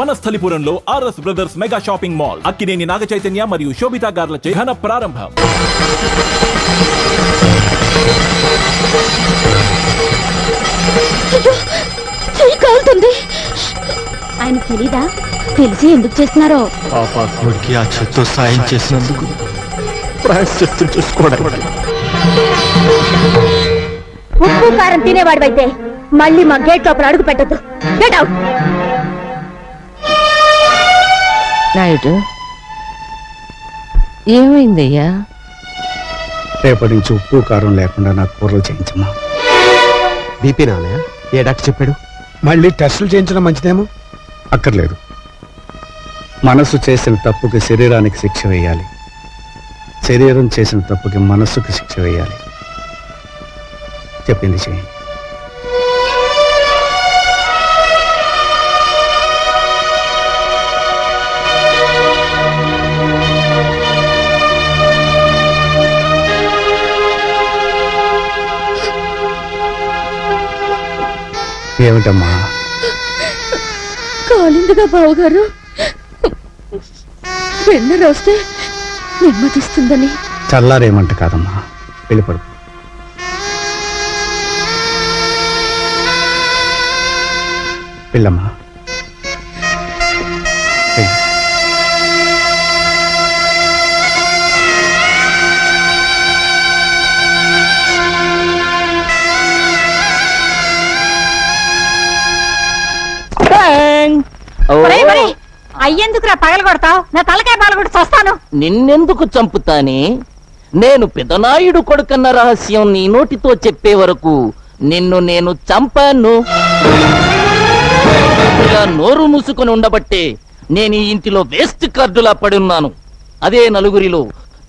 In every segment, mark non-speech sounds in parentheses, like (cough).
వనస్థలిపురంలో RS Brothers mega shopping mall Akkineni Naga Chaitanya మరియు శోభితా గార్లచే ఘన ప్రారంభం. ఆయన తెలీదా? తెలిసి ఎందుకు చేస్తున్నారో? పాపాత్ముడికి ఆ చేత్తో సాయం చేసినందుకు ప్రాయశ్చిత్తం చేసుకోవడానికి. ఉప్పు కారం తినేవాడివైతే మళ్ళీ మా గేట్ లోపల అడుగు పెట్టద్దు. Get out Naidu. ఏమైందయ్యా? రేపటి నుంచి ఉప్పు కారం లేకుండా నాకు కూరలు చేయించమ్మా. బీపీ నాన్నయ్య ఏ డాక్టర్ చెప్పాడు? మళ్ళీ టెస్టులు చేయించడం మంచిదేమో? అక్కర్లేదు. మనసు చేసిన తప్పుకి శరీరానికి శిక్ష వేయాలి. శరీరం చేసిన తప్పుకి మనస్సుకి శిక్ష వేయాలి. చెప్పింది చేయండి ఏమిటమ్మా? కాలిందిగా బావగారు. వెన్న రోస్తే నెమ్మదిస్తుందని. చల్లారేమంట కాదమ్మా. వెళ్ళిపడు. వెళ్ళమ్మా. అయ్యేందుకురా పగల కొడతావు? నా తలకాయ పాలు కొట్టి చూస్తాను. నిన్నెందుకు చంపుతానే? నేను పెదనాయుడు కొడుకన్న రహస్యం నీ నోటితో చెప్పే వరకు నిన్ను నేను చంపాను. ఇలా నోరు మూసుకొని ఉండబట్టే నేను ఈ ఇంటిలో వేస్ట్ కార్డులా పడున్నాను. అదే నలుగురిలో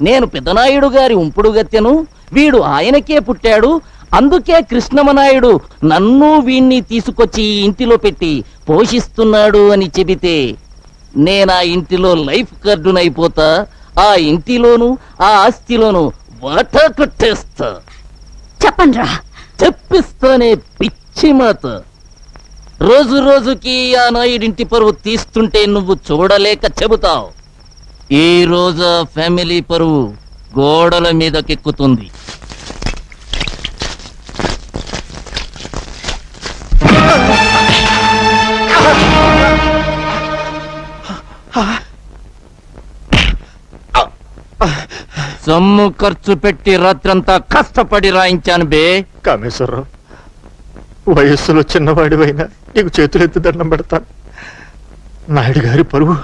నేను పెదనాయుడు గారి ఉంపుడు గత్తెను వీడు ఆయనకే పుట్టాడు అందుకే కృష్ణమనాయుడు నన్ను వీణ్ణి తీసుకొచ్చి ఇంటిలో పెట్టి పోషిస్తున్నాడు అని చెబితే నేను ఆ ఇంటిలో లైఫ్ కార్డునైపోతా ఆ ఇంటిలోను ఆ ఆస్తిలోను వాటా కొట్టేస్తా. చెప్పండి రా చెప్పిస్తానే పిచ్చి మాత రోజు రోజుకి ఆ నాయుడింటి పరువు తీస్తుంటే నువ్వు చూడలేక చెబుతావు. ఈ రోజు ఆ ఫ్యామిలీ పరువు గోడల మీదకెక్కుతుంది. సొమ్ము ఖర్చు పెట్టి రాత్రంతా కష్టపడి రాయించాను బే. కామేశ్వరరావు వయస్సులో చిన్నవాడివైనా నీకు చేతులు ఎత్తి దండం పెడతాను. నాయుడు గారి పరువు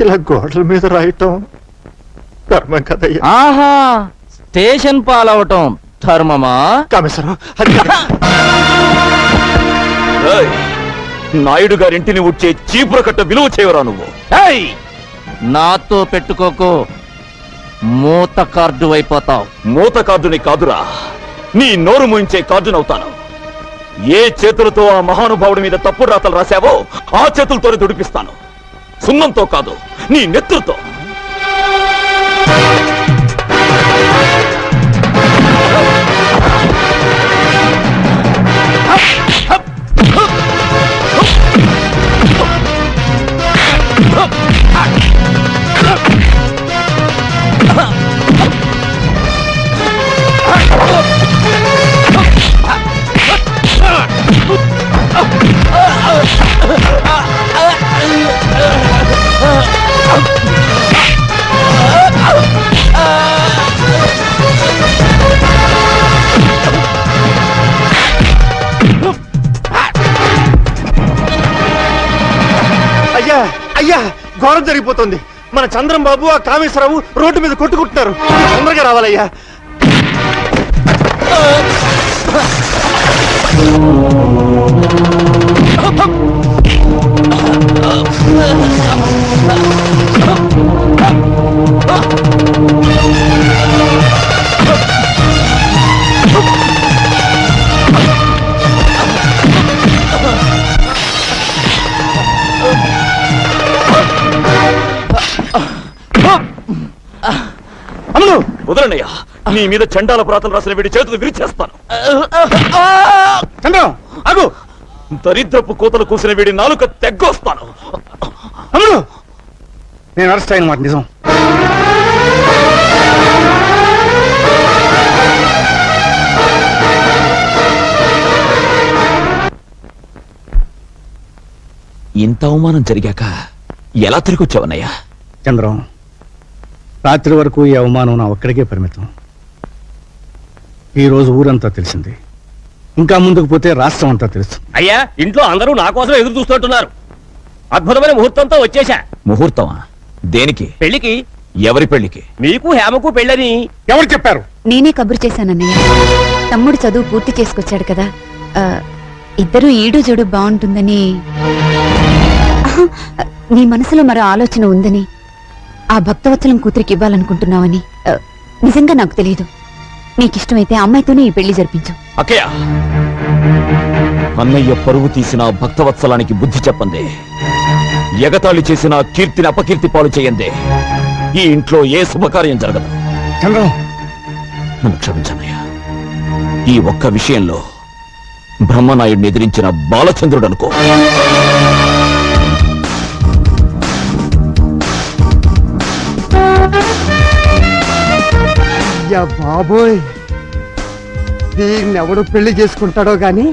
ఇలా గోడల మీద రాయటం ధర్మం కదయ్యా. ఆహా స్టేషన్ పాలవటం ధర్మమా? కామేశ్వరరావు అది నాయుడు గారింటిని ఉడ్చే చీపుర కట్ట విలువ చేయవరా నువ్వు? ఏయ్! నాతో పెట్టుకోకు. మూత కార్డు అయిపోతావు. మూత కార్డుని కాదురా. నీ నోరు మూయించే కార్డునవుతాను ఏ చేతులతో ఆ మహానుభావుడి మీద తప్పుడు రాతలు రాశావో ఆ చేతులతోనే దుడిపిస్తాను సున్నంతో కాదు నీ నెత్తులతో అయ్యా అయ్యా ఘోరం జరిగిపోతుంది. మన చంద్రం బాబు ఆ కామేశ్వరరావు రోడ్డు మీద కొట్టుకుంటున్నారు. తొందరగా రావాలయ్యా. అమలు వదలండియ్యా. నీ మీద చండాల ప్రాతలు రాసిన వీడి చేతులు విరిచేస్తాను. చంద్రం ఆగు. దరిద్రపు కోతలు కూసిన వీడి నాలుక తెగ్గొస్తాను. నేను అరెస్ట్ అయిన మాట నిజం. ఇంత అవమానం జరిగాక ఎలా తిరిగి వచ్చావన్నయ్యా చంద్రం రాత్రి వరకు ఈ అవమానం నా ఒక్కడికే పరిమితం. ఈ రోజు ఊరంతా తెలిసింది. ఇంకా ముందుకు పోతే రాష్ట్రం అంతా తెలుసు అయ్యా ఇంట్లో అందరూ నా కోసం ఎదురు చూస్తుంటున్నారు అద్భుతమైన ముహూర్తంతో వచ్చేశా. ముహూర్తమా? దేనికి? పెళ్ళికి ఎవరి పెళ్ళికి మీకు హేమకు పెళ్ళని. ఎవరు చెప్పారు? నేనే కబురు చేశానన్నయ్య. తమ్ముడు చదువు పూర్తి చేసుకొచ్చాడు కదా. ఆ, ఇద్దరు ఈడు జోడు బాగుంటుందని. ఆహా, నీ మనసులో మరో ఆలోచన ఉందని. ఆ భక్తవత్సలం కూతురికి ఇవ్వాలనుకుంటున్నావని నిజంగా నాకు తెలియదు. నీకిష్టమైతే అమ్మాయితోనే ఈ పెళ్ళి జరిపించు. అక్కయ్య! అన్నయ్య పరువు తీసిన భక్తవత్సలానికి బుద్ధి చెప్పందే ఎగతాళి చేసిన కీర్తిని అపకీర్తి పాలు చేయందే ఈ ఇంట్లో ఏ శుభకార్యం జరగదు. చంద్రం! నన్ను ఈ ఒక్క విషయంలో బ్రహ్మనాయుడిని ఎదిరించిన బాలచంద్రుడు అనుకో అయ్యా బాబోయ్. దీన్ని ఎవడు పెళ్ళి చేసుకుంటాడో గాని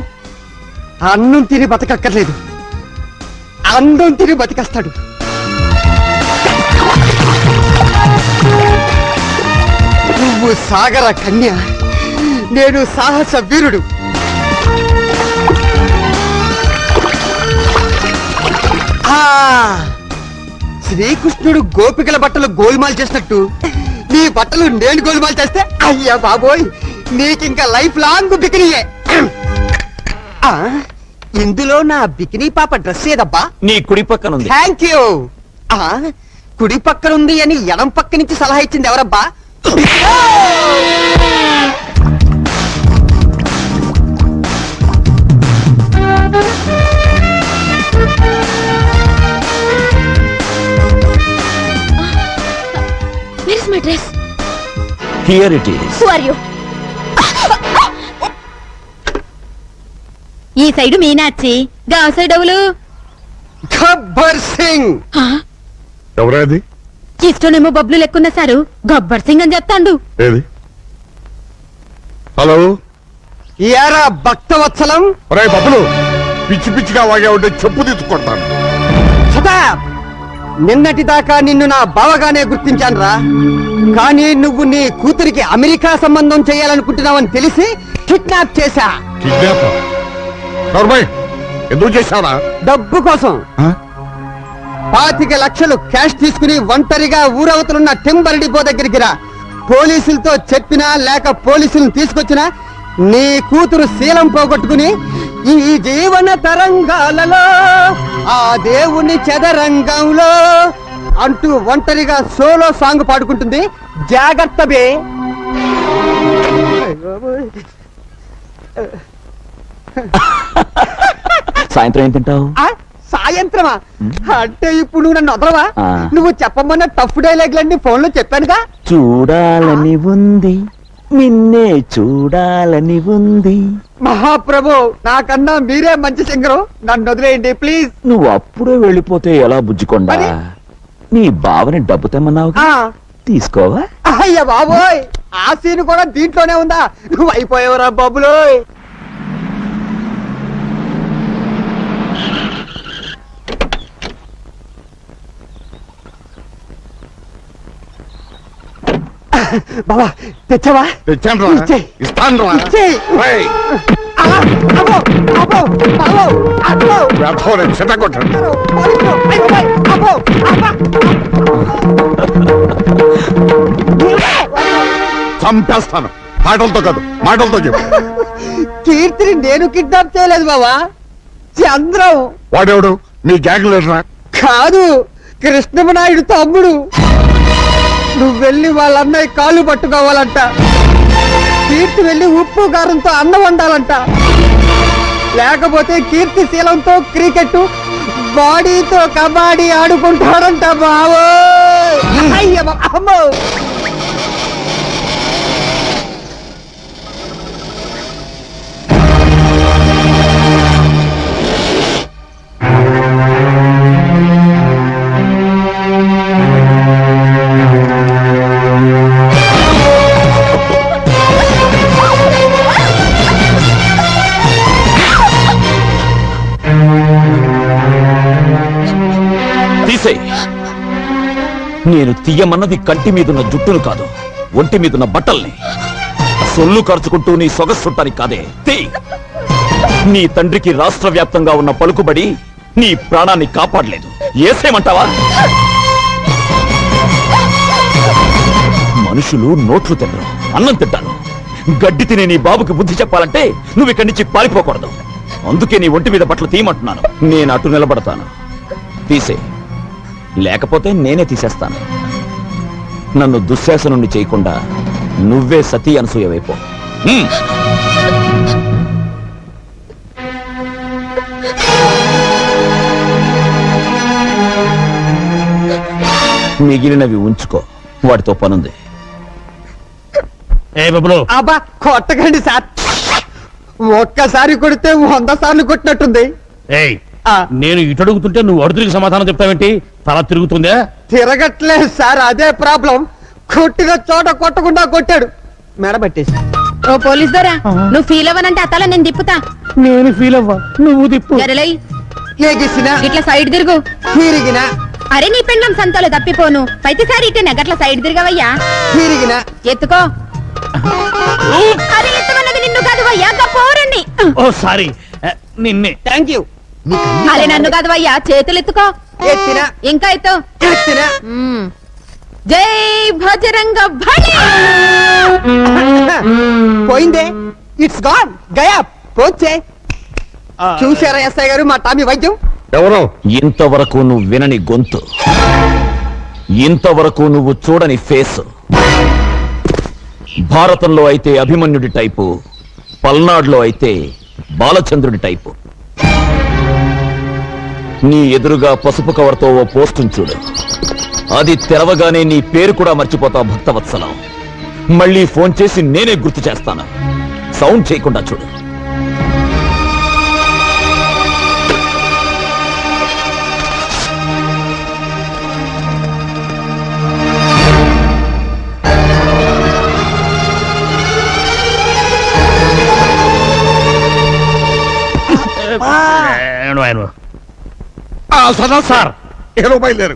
అన్నం తిని బతకక్కర్లేదు. అందం తిని బతికేస్తాడు. నువ్వు సాగర కన్య నేను సాహస వీరుడు. ఆ శ్రీకృష్ణుడు గోపికల బట్టలు గోల్మాల్ చేసినట్టు నీ బట్టలు నేను గోల్మాల్ చేస్తే అయ్యా బాబోయ్ నీకింకా లైఫ్ లాంగ్ బికినీయే. ఆ, ఇందులో నా బికినీ పాప డ్రెస్ ఏదబ్బా? నీ కుడి పక్కన ఉంది థ్యాంక్ యూ ఆ, కుడి పక్కన ఉంది అని ఎడం పక్క నుంచి సలహా ఇచ్చింది ఎవరబ్బా? (laughs) Is my dress? Here it is Who are you? (laughs) ఈ సైడు మీనాచి గా సైడ్ ఎవలు గబ్బర్ సింగ్. ఎవరది? ఇష్టనేమో బబ్లు లెక్కున్న సారు గబ్బర్ సింగ్ అని చెప్తాండు. ఏది? హలో? యారా భక్తవత్సలం? ఒరే బబ్బులు పిచ్చి పిచ్చిగా వాగా ఉంటే చెప్పు తీసుకుంటాను సదా నిన్నటి దాకా నిన్ను నా బావగానే గుర్తించాను రా కానీ నువ్వు నీ కూతురికి అమెరికా సంబంధం చేయాలనుకుంటున్నావని తెలిసి కిడ్నాప్ చేశా. ఎందుకు చేశావా డబ్బు కోసం. పాతిక లక్షలు క్యాష్ తీసుకుని ఒంటరిగా ఊరవతలున్న టెంబర్ డిపో దగ్గరికి రా. పోలీసులతో చెప్పినా లేక పోలీసులను తీసుకొచ్చినా నీ కూతురు శీలం పోగొట్టుకుని ఈ జీవన తరంగాలలో ఆ దేవుని చదరంగంలో అంటూ ఒంటరిగా సోలో సాంగ్ పాడుకుంటుంది. జాగ్రత్త బే. సాయంత్రం ఏం తింటావు? ఆ, సాయంత్రమా? అంటే ఇప్పుడు నువ్వు నన్ను వదలవా ఆ. నువ్వు చెప్పమన్న టఫ్ డైలాగ్లన్నీ ఫోన్లో చెప్పానుగా? చూడాలని ఉంది నిన్నే చూడాలని ఉంది. మహాప్రభు నాకన్నా మీరే మంచి సింగరు. నన్ను వదిలేయండి ప్లీజ్. నువ్వు అప్పుడే వెళ్ళిపోతే ఎలా బుజ్జికొండా? మరి? నీ బావని డబ్బు తెమ్మన్నావు ఆ, తీసుకోవా? అయ్య బాబోయ్ ఆ సీన్ కూడా దీంట్లోనే ఉందా? నువ్వు అయిపోయావురా బాబులోయ్. బాబా తెచ్చావా? తెచ్చాను ఇచ్చేయ్. ఇస్తాను ఇచ్చేయ్. ఆ, అబ్బో, అబ్బో, అబ్బో, అబ్బో. చెత్తకొట్టాను పోలీసులు, అయ్ బాబోయ్, అబ్బో, అబ్బా. చంపేస్తాను. మాటలతో కాదు మాటలతో చెప్పు. కీర్తిని నేను కిడ్నాప్ చేయలేదు బావా. చంద్రం. వాడెవడు? మీ గ్యాంగ్ లీడరా? కాదు కృష్ణమనాయుడు తమ్ముడు. నువ్వు వెళ్ళి వాళ్ళ అన్నయ్య కాళ్ళు పట్టుకోవాలంట. కీర్తి వెళ్ళి ఉప్పు కారంతో అన్నం వండాలంట. లేకపోతే కీర్తి శీలంతో క్రికెట్ బాడీతో కబడ్డీ ఆడుకుంటాడంట బావో అమ్మో. నేను తీయమన్నది కంటి మీదున్న జుట్టును కాదు ఒంటి మీదున్న బట్టల్ని. సొల్లు ఖర్చుకుంటూ నీ సొగసుట్టానికి కాదే. తీ! నీ తండ్రికి రాష్ట్ర వ్యాప్తంగా ఉన్న పలుకుబడి నీ ప్రాణాన్ని కాపాడలేదు. ఏసేమంటావా? మనుషులు నోట్లు తినరు అన్నం తింటారు. గడ్డి తినే నీ బాబుకి బుద్ధి చెప్పాలంటే నువ్వు ఇక్కడి నుంచి పారిపోకూడదు. అందుకే నీ ఒంటి మీద బట్టలు తీయమంటున్నాను. నేను అటు నిలబడతాను. తీసే లేకపోతే నేనే తీసేస్తాను. నన్ను దుశ్శాసనుణ్ణి చేయకుండా నువ్వే సతీ అనసూయవైపో హ్మ్. మిగిలినవి ఉంచుకో. వాటితో పనుంది. ఏ బబులు? అబ్బా కొట్టకండి సార్. ఒక్కసారి కొడితే వంద సార్లు కొట్టినట్టుంది. ఏయ్. నేను ఇటు అడుగుతుంటే నువ్వు అడుగురికి సమాధానం చెప్తావేంటి? తల తిరుగుతుందా? తిరగట్లేదు సార్ అదే ప్రాబ్లం. కొట్టిన చోట కొట్టకుండా కొట్టాడు. మెడబట్టేసి ఓ పోలీస్ దొరా నువ్వు ఫీల్ అవ్వనంటే అతల నేను తిప్పుతా. నేను ఫీల్ అవ్వా నువ్వు తిప్పు. ఇట్లా సైడ్ తిరుగు. తిరిగిన? అరే నీ పెండ్లం సంతలో తప్పిపోను. ప్రతిసారి ఇటే గట్ల సైడ్ తిరగవయ్యా. తిరిగిన? ఎత్తుకో. అరే ఎత్తమన్నది నిన్ను కాదు వయ్యా పోరండి ఓ సారీ. నిన్నే. థ్యాంక్ యూ అరే నన్ను కాదు వయ్యా చేతులు ఎత్తుకో ఇంకా ఎత్తు. జై భజరంగ (laughs) పోయిందే. ఇట్స్ గాన్ గయా పోచే. చూసారా ఎస్ఐ గారు మా టామీ వైద్యం? ఎవరు? ఇంతవరకు నువ్వు వినని గొంతు. ఇంతవరకు నువ్వు చూడని ఫేస్. భారతంలో అయితే అభిమన్యుడి టైపు పల్నాడులో అయితే బాలచంద్రుడి టైపు. నీ ఎదురుగా పసుపు కవర్తో ఓ పోస్టును చూడు అది తెరవగానే నీ పేరు కూడా మర్చిపోతావు భక్తవత్సలం మళ్ళీ ఫోన్ చేసి నేనే గుర్తు చేస్తాను సౌండ్ చేయకుండా చూడు ఏను, సదా సార్. ఏదో బయలుదేరు?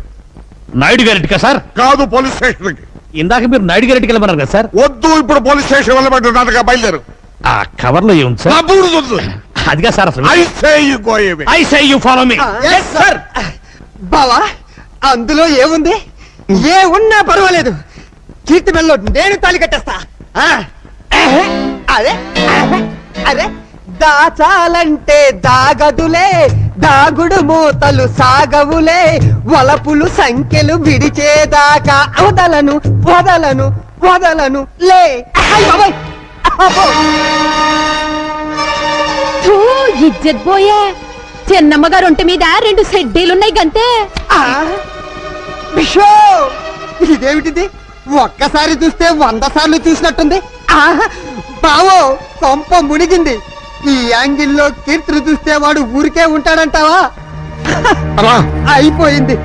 నాయుడు గారింటికా సార్? కాదు పోలీస్ స్టేషన్ ఇందాక మీరు నాయుడు గారింటికి వెళ్ళమన్నారు కదా సార్? వద్దు ఇప్పుడు పోలీస్ స్టేషన్ వెళ్ళబడ్డాక బయలుదేరు. ఆ కవర్లో ఏముంది సార్? అదిగా సార్ అసలు. I say you go away I say you follow me sir బావా అందులో ఏముంది? ఏ ఉన్నా పర్వాలేదు. కీర్తి మెల్లో నేను తాళి కట్టేస్తా. ఆ, అరే అరే దాచాలంటే దాగదులే దాగుడు మూతలు సాగవులే వలపులు సంఖ్యలు విడిచేదాకా వదలను వదలను వదలను లే. ఇజ్జత్ పోయే చిన్నమ్మ గారు ఒంటి మీద రెండు సెడ్డీలున్నాయి గంతే. ఇదేమిటిది? ఒక్కసారి చూస్తే వంద సార్లు చూసినట్టుంది! బావో కొంప మునిగింది. ఈ యాంగిల్లో కీర్తిని చూస్తే వాడు ఊరికే ఉంటాడంటావా? అయిపోయింది.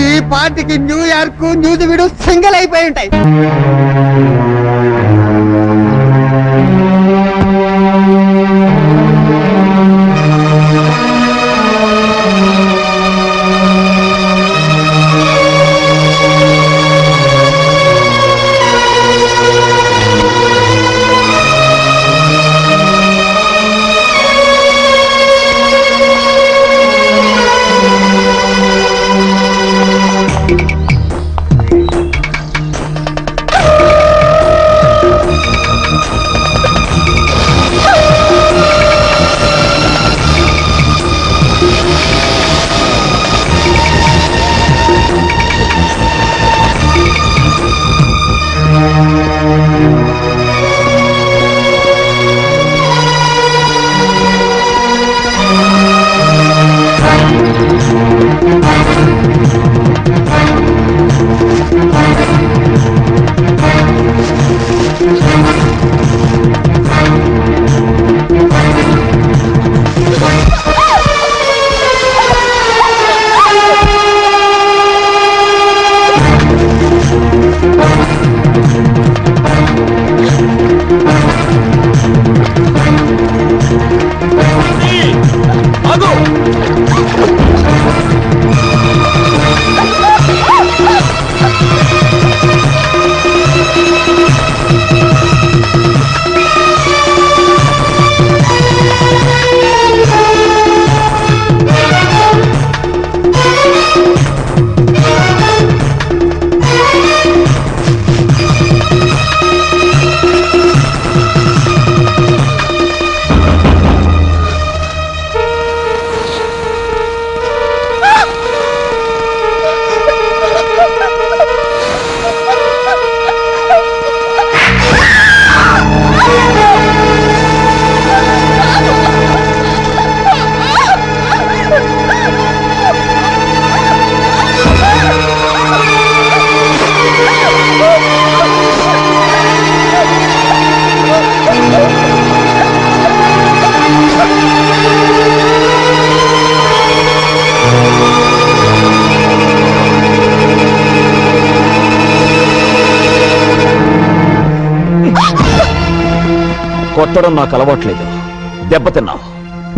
ఈ పార్టీకి న్యూయార్క్ న్యూజివిడు సింగిల్ అయిపోయి ఉంటాయి. కొట్టడం నాకు అలవాట్లేదు. దెబ్బతిన్నావు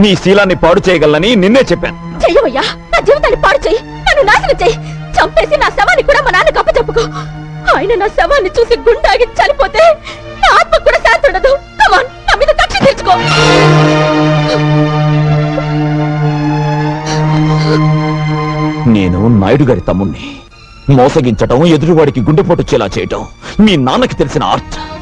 నీ శీలాన్ని పాడు చేయగలనని నిన్నే చెప్పాను. చెయ్యవయ్యా నా జీవితాన్ని పాడు చెయ్యి. నన్ను నాశనం చెయ్యి. చంపేసి నా శవాన్ని కూడా మా నాన్న చెప్పుకో ఆయన నా శవాన్ని చూసి గుండాగి చనిపోతే నా ఆత్మ కూడా శాంతి ఉండదు. కమాన్ నా మీద కక్ష తీర్చుకో. నేను నాయుడు గారి తమ్ముణ్ణి. మోసగించటం ఎదురువాడికి గుండెపోటు చేయటం మీ నాన్నకి తెలిసిన ఆర్ట్.